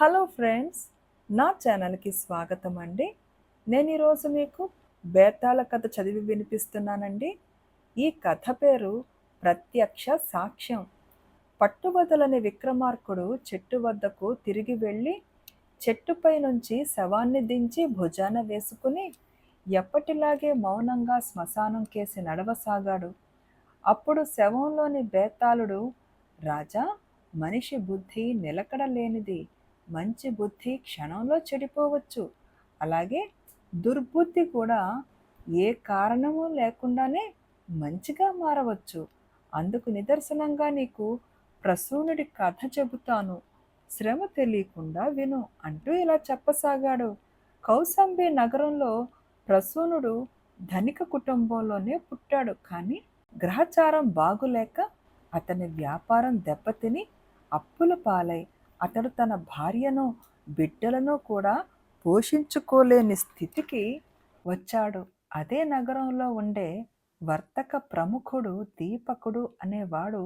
Hello friends నా ఛానల్కి స్వాగతం అండి. నేను ఈరోజు మీకు బేతాళ కథ చదివి వినిపిస్తున్నానండి. ఈ కథ పేరు ప్రత్యక్ష సాక్ష్యం. పట్టుబదలని విక్రమార్కుడు చెట్టు వద్దకు తిరిగి వెళ్ళి చెట్టుపై నుంచి శవాన్ని దించి భుజాన వేసుకుని ఎప్పటిలాగే మౌనంగా శ్మశానం కేసి నడవసాగాడు. అప్పుడు శవంలోని బేతాళుడు రాజా మనిషి బుద్ధి నిలకడ లేనిది మంచి బుద్ధి క్షణంలో చెడిపోవచ్చు. అలాగే దుర్బుద్ధి కూడా ఏ కారణము లేకుండానే మంచిగా మారవచ్చు. అందుకు నిదర్శనంగా నీకు ప్రసూనుడి కథ చెబుతాను. శ్రమ తెలియకుండా విను అంటూ ఇలా చెప్పసాగాడు. కౌసంబి నగరంలో ప్రసూనుడు ధనిక కుటుంబంలోనే పుట్టాడు. కానీ గ్రహచారం బాగులేక అతని వ్యాపారం దెబ్బతిని అప్పుల పాలై అతడు తన భార్యను బిడ్డలను కూడా పోషించుకోలేని స్థితికి వచ్చాడు. అదే నగరంలో ఉండే వర్తక ప్రముఖుడు దీపకుడు అనేవాడు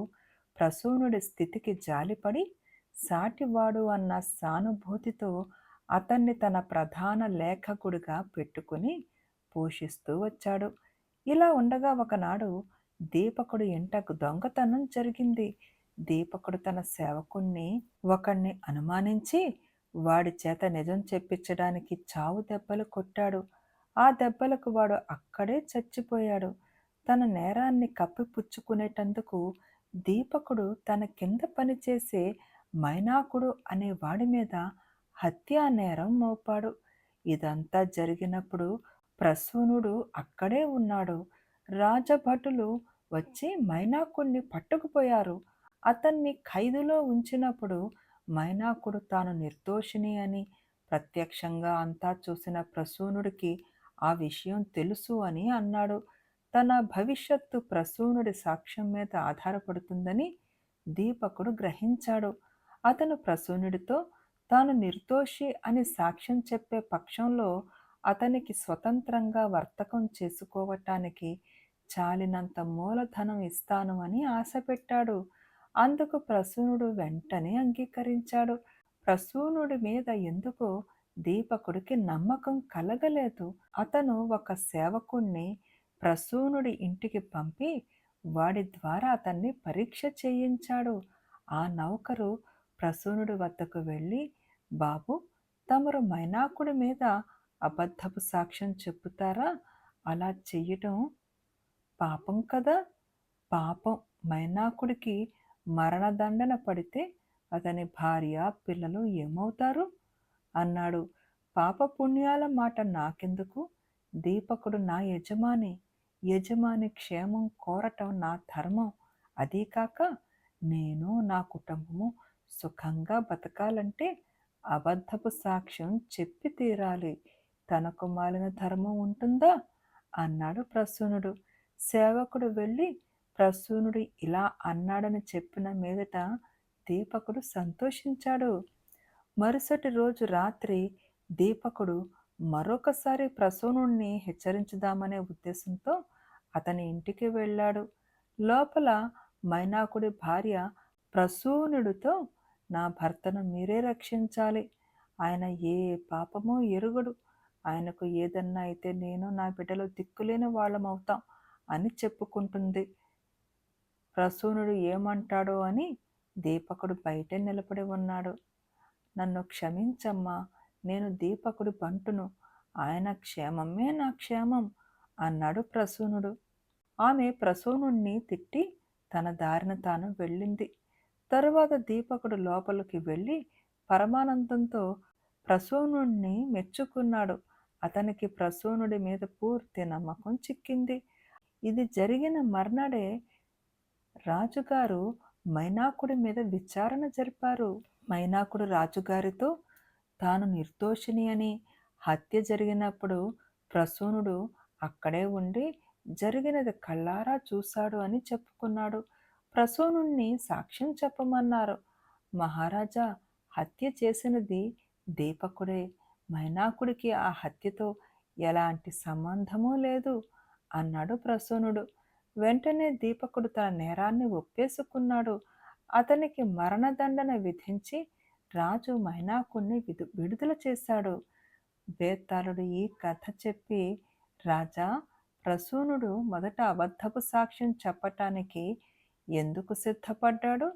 ప్రసూనుడి స్థితికి జాలిపడి సాటివాడు అన్న సానుభూతితో అతన్ని తన ప్రధాన లేఖకుడిగా పెట్టుకుని పోషిస్తూ వచ్చాడు. ఇలా ఉండగా ఒకనాడు దీపకుడు ఇంటకు దొంగతనం జరిగింది. దీపకుడు తన సేవకుణ్ణి ఒకణ్ణి అనుమానించి వాడి చేత నిజం చెప్పించడానికి చావు దెబ్బలు కొట్టాడు. ఆ దెబ్బలకు వాడు అక్కడే చచ్చిపోయాడు. తన నేరాన్ని కప్పిపుచ్చుకునేటందుకు దీపకుడు తన కింద పనిచేసే మైనాకుడు అనే వాడి మీద హత్యా నేరం మోపాడు. ఇదంతా జరిగినప్పుడు ప్రసూనుడు అక్కడే ఉన్నాడు. రాజభటులు వచ్చి మైనాకుణ్ణి పట్టుకుపోయారు. అతన్ని ఖైదులో ఉంచినప్పుడు మైనాకుడు తాను నిర్దోషిని అని ప్రత్యక్షంగా అంతా చూసిన ప్రసూనుడికి ఆ విషయం తెలుసు అని అన్నాడు. తన భవిష్యత్తు ప్రసూనుడి సాక్ష్యం మీద ఆధారపడుతుందని దీపకుడు గ్రహించాడు. అతను ప్రసూనుడితో తాను నిర్దోషి అని సాక్ష్యం చెప్పే పక్షంలో అతనికి స్వతంత్రంగా వర్తకం చేసుకోవటానికి చాలినంత మూలధనం ఇస్తాను అని ఆశ పెట్టాడు అందుకు ప్రసూనుడు వెంటనే అంగీకరించాడు. ప్రసూనుడి మీద ఎందుకు దీపకుడికి నమ్మకం కలగలేదు. అతను ఒక సేవకుణ్ణి ప్రసూనుడి ఇంటికి పంపి వాడి ద్వారా అతన్ని పరీక్ష చేయించాడు. ఆ నౌకరు ప్రసూనుడి వద్దకు వెళ్ళి బాబు తమరు మైనాకుడి మీద అబద్ధపు సాక్ష్యం చెప్పుతారా? అలా చెయ్యటం పాపం కదా. పాపం మైనాకుడికి మరణదండన పడితే అతని భార్య పిల్లలు ఏమవుతారు? అన్నాడు. పాప పుణ్యాల మాట నాకెందుకు? దీపకుడు నా యజమాని. యజమాని క్షేమం కోరటం నా ధర్మం. అదీ కాక నేను నా కుటుంబము సుఖంగా బతకాలంటే అబద్ధపు సాక్ష్యం చెప్పి తీరాలి. తనకు మాలిన ధర్మం ఉంటుందా? అన్నాడు ప్రసూనుడు. సేవకుడు వెళ్ళి ప్రసూనుడు ఇలా అన్నాడని చెప్పిన మీదట దీపకుడు సంతోషించాడు. మరుసటి రోజు రాత్రి దీపకుడు మరొకసారి ప్రసూనుడిని హెచ్చరించుదామనే ఉద్దేశంతో అతని ఇంటికి వెళ్ళాడు. లోపల మైనాకుడి భార్య ప్రసూనుడితో నా భర్తను మీరే రక్షించాలి. ఆయన ఏ పాపమో ఎరుగడు. ఆయనకు ఏదన్నా అయితే నేను నా బిడ్డలో దిక్కులేని వాళ్ళమవుతాం అని చెప్పుకుంటుంది. ప్రసూనుడు ఏమంటాడో అని దీపకుడు బయటే నిలబడి ఉన్నాడు. నన్ను క్షమించమ్మా నేను దీపకుడి బంటును. ఆయన క్షేమమే నా క్షేమం అన్నాడు ప్రసూనుడు. ఆమె ప్రసూనుణ్ణి తిట్టి తన దారిన తాను వెళ్ళింది. తరువాత దీపకుడు లోపలికి వెళ్ళి పరమానందంతో ప్రసూనుణ్ణి మెచ్చుకున్నాడు. అతనికి ప్రసూనుడి మీద పూర్తి నమ్మకం చిక్కింది. ఇది జరిగిన మర్నాడే రాజుగారు మైనాకుడి మీద విచారణ జరిపారు. మైనాకుడు రాజుగారితో తాను నిర్దోషిని అని హత్య జరిగినప్పుడు ప్రసూనుడు అక్కడే ఉండి జరిగినది కళ్ళారా చూశాడు అని చెప్పుకున్నాడు. ప్రసూనుణ్ణి సాక్ష్యం చెప్పమన్నారు. మహారాజా హత్య చేసినది దీపకుడే. మైనాకుడికి ఆ హత్యతో ఎలాంటి సంబంధమూ లేదు అన్నాడు ప్రసూనుడు. వెంటనే దీపకుడు తన నేరాన్ని ఒప్పేసుకున్నాడు. అతనికి మరణదండన విధించి రాజు మైనాకుణ్ణి విడు విడుదల చేశాడు. బేతాళుడు ఈ కథ చెప్పి రాజా ప్రసూనుడు మొదట అబద్ధపు సాక్ష్యం చెప్పటానికి ఎందుకు సిద్ధపడ్డాడు?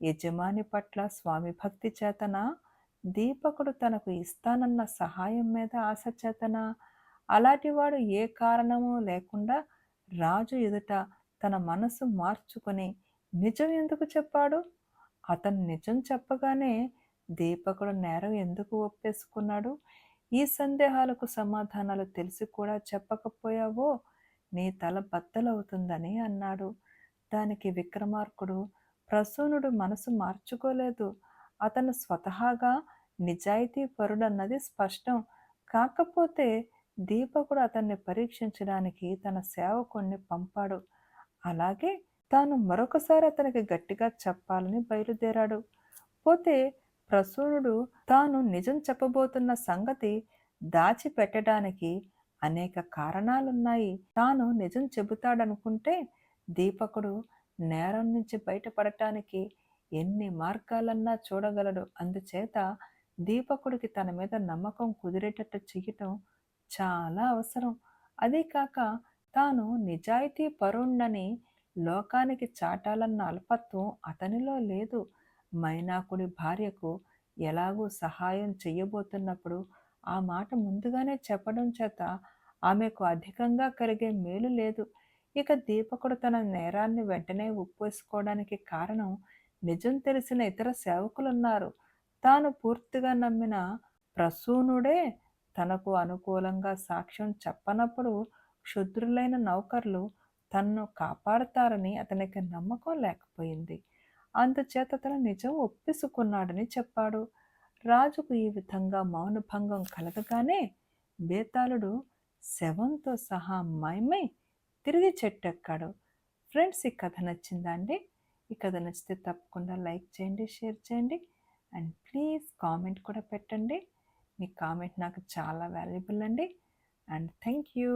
యజమాని పట్ల స్వామి భక్తి చేతన? దీపకుడు తనకు ఇస్తానన్న సహాయం మీద ఆశ చేతన? అలాంటివాడు ఏ కారణము లేకుండా రాజు ఎదుట తన మనసు మార్చుకొని నిజం ఎందుకు చెప్పాడు? అతను నిజం చెప్పగానే దీపకుడు నేరం ఎందుకు ఒప్పేసుకున్నాడు? ఈ సందేహాలకు సమాధానాలు తెలిసి కూడా చెప్పకపోయావో? నీ తల బద్దలవుతుందని అన్నాడు. దానికి విక్రమార్కుడు ప్రసూనుడు మనసు మార్చుకోలేదు. అతను స్వతహాగా నిజాయితీ పరుడన్నది స్పష్టం. కాకపోతే దీపకుడు అతన్ని పరీక్షించడానికి తన సేవకుణ్ణి పంపాడు. అలాగే తాను మరొకసారి అతనికి గట్టిగా చెప్పాలని బయలుదేరాడు. పోతే ప్రసూనుడు తాను నిజం చెప్పబోతున్న సంగతి దాచిపెట్టడానికి అనేక కారణాలున్నాయి. తాను నిజం చెబుతాడనుకుంటే దీపకుడు నేరం నుంచి బయటపడటానికి ఎన్ని మార్గాలన్నా చూడగలడు. అందుచేత దీపకుడికి తన మీద నమ్మకం కుదిరేటట్టు చేయటం చాలా అవసరం. అదే కాక తాను నిజాయితీ పరుణ్ణని లోకానికి చాటాలన్న అల్పత్వం అతనిలో లేదు. మైనాకుడి భార్యకు ఎలాగూ సహాయం చెయ్యబోతున్నప్పుడు ఆ మాట ముందుగానే చెప్పడం చేత ఆమెకు అధికంగా కలిగే మేలు లేదు. ఇక దీపకుడు తన నేరాన్ని వెంటనే ఉప్పేసుకోవడానికి కారణం నిజం తెలిసిన ఇతర సేవకులున్నారు. తాను పూర్తిగా నమ్మిన ప్రసూనుడే తనకు అనుకూలంగా సాక్ష్యం చెప్పనప్పుడు క్షుద్రులైన నౌకర్లు తన్ను కాపాడతారని అతనికి నమ్మకం లేకపోయింది. అందుచేత తన నిజం ఒప్పిసుకున్నాడని చెప్పాడు. రాజుకు ఈ విధంగా మౌనభంగం కలగగానే బేతాళుడు శవంతో సహా మాయమై తిరిగి చెట్టెక్కాడు. ఫ్రెండ్స్ ఈ కథ నచ్చిందా అండి ఈ కథ నచ్చితే తప్పకుండా లైక్ చేయండి షేర్ చేయండి. అండ్ ప్లీజ్ కామెంట్ కూడా పెట్టండి. మీ కామెంట్ నాకు చాలా వాల్యుబుల్ అండి. And thank you